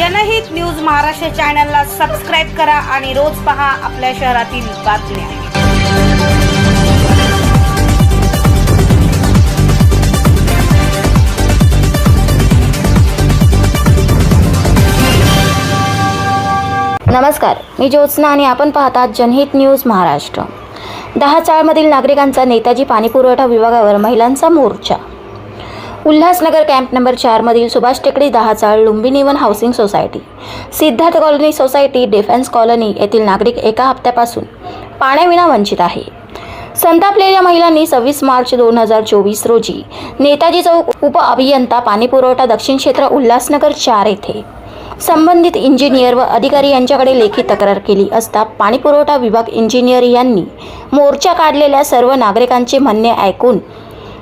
जनहित न्यूज महाराष्ट्र चॅनलला सबस्क्राईब करा आणि रोज पहा आपल्या शहरातील बातम्या. नमस्कार मी ज्योत्स्ना आणि आपण पाहतात जनहित न्यूज महाराष्ट्र. दहा चाळमधील नागरिकांचा नेताजी पाणीपुरवठा विभागावर महिलांचा मोर्चा उल्हासनगर कॅम्प नंबर चारमधील सुभाष टेकडी दहा चाळ Lumbini one housing society. Siddharth colony society defence colony येथील नागरिक एका हप्त्यापासून पाण्याविना वंचित आहे. संतापलेल्या महिलांनी सव्वीस मार्च दोन हजार चोवीस रोजी नेताजी चौक उप अभियंता पाणीपुरवठा दक्षिण क्षेत्र उल्हासनगर चार येथे संबंधित इंजिनियर व अधिकारी यांच्याकडे लेखी तक्रार केली असता पाणीपुरवठा विभाग इंजिनियर यांनी मोर्चा काढलेल्या सर्व नागरिकांचे म्हणणे ऐकून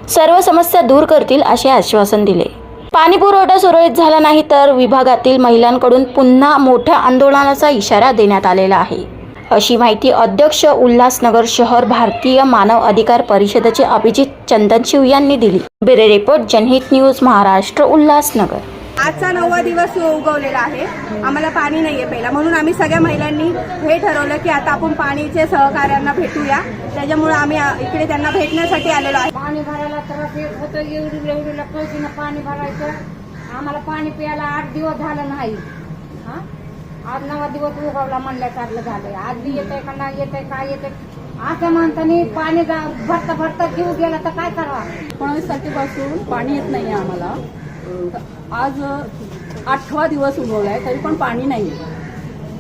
सर्व समस्या दूर करतील असे आश्वासन दिले. पाणीपुरवठा सुरळीत झाला नाही तर विभागातील महिलांकडून पुन्हा मोठ्या आंदोलनाचा इशारा देण्यात आलेला आहे. अशी माहिती अध्यक्ष उल्हासनगर शहर भारतीय मानव अधिकार परिषदेचे अभिजित चंदनशिव यांनी दिली. Bureau report Janhit news Maharashtra Ulhasnagar. आजचा नववा दिवस उगवलेला आहे. आम्हाला पाणी नाहीये प्यायला. म्हणून आम्ही सगळ्या महिलांनी हे ठरवलं की आता आपण पाणीचे सहकार्यांना भेटूया. त्याच्यामुळे आम्ही इकडे त्यांना भेटण्यासाठी आलेलो आहे. पाणी भरायला त्रास येत होतं. एवढी एवढीला पैकीनं पाणी भरायचं. आम्हाला पाणी प्यायला आठ दिवस झालं नाही. हा? आज नवा दिवस उगवला म्हणल्यासारखं झालंय. आज बी येतंय का नाही येतंय काय येतंय. असं म्हणतानी पाणी जा भरता भरता जीव गेला तर काय करावा? एकोणावीस तारखेपासून पाणी येत नाही आम्हाला. आज आठवा दिवस उगवलाय तरी पण पाणी नाही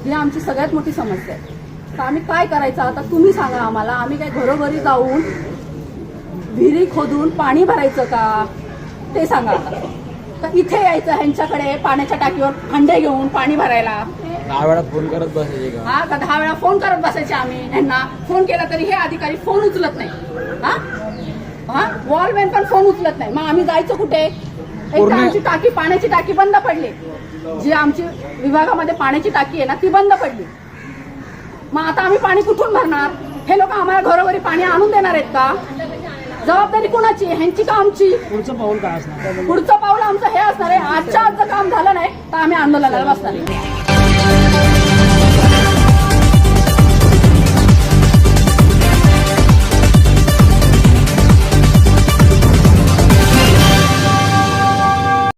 ही आमची सगळ्यात मोठी समस्या आहे. तर आम्ही काय करायचं? आता तुम्ही सांगा आम्हाला आम्ही काय घरोघरी जाऊन विहिरी खोदून पाणी भरायचं का? ते सांगा. आता तर इथे यायचं ह्यांच्याकडे पाण्याच्या टाकीवर खंडे घेऊन पाणी भरायला. दहा वेळा फोन करत बसायचे का? हा का दहा वेळा फोन करत बसायचे आम्ही? यांना फोन केला तरी हे अधिकारी फोन उचलत नाही. हा? हा? वॉलमॅन पण फोन उचलत नाही. मग आम्ही जायचं कुठे? एक तर पूर्ण- आमची टाकी पाण्याची टाकी बंद पडली. जी आमची विभागामध्ये पाण्याची टाकी आहे ना ती बंद पडली. मग आता आम्ही पाणी कुठून भरणार? हे लोक आम्हाला घरोघरी पाणी आणून देणार आहेत का? जबाबदारी कुणाची? ह्यांची का आमची? पुढचं पाऊल काय असणार? पुढचं पाऊल आमचं हे असणार आहे. आजच्या आज जर काम झालं नाही तर आम्ही आंदोलनाला बसणार आहे.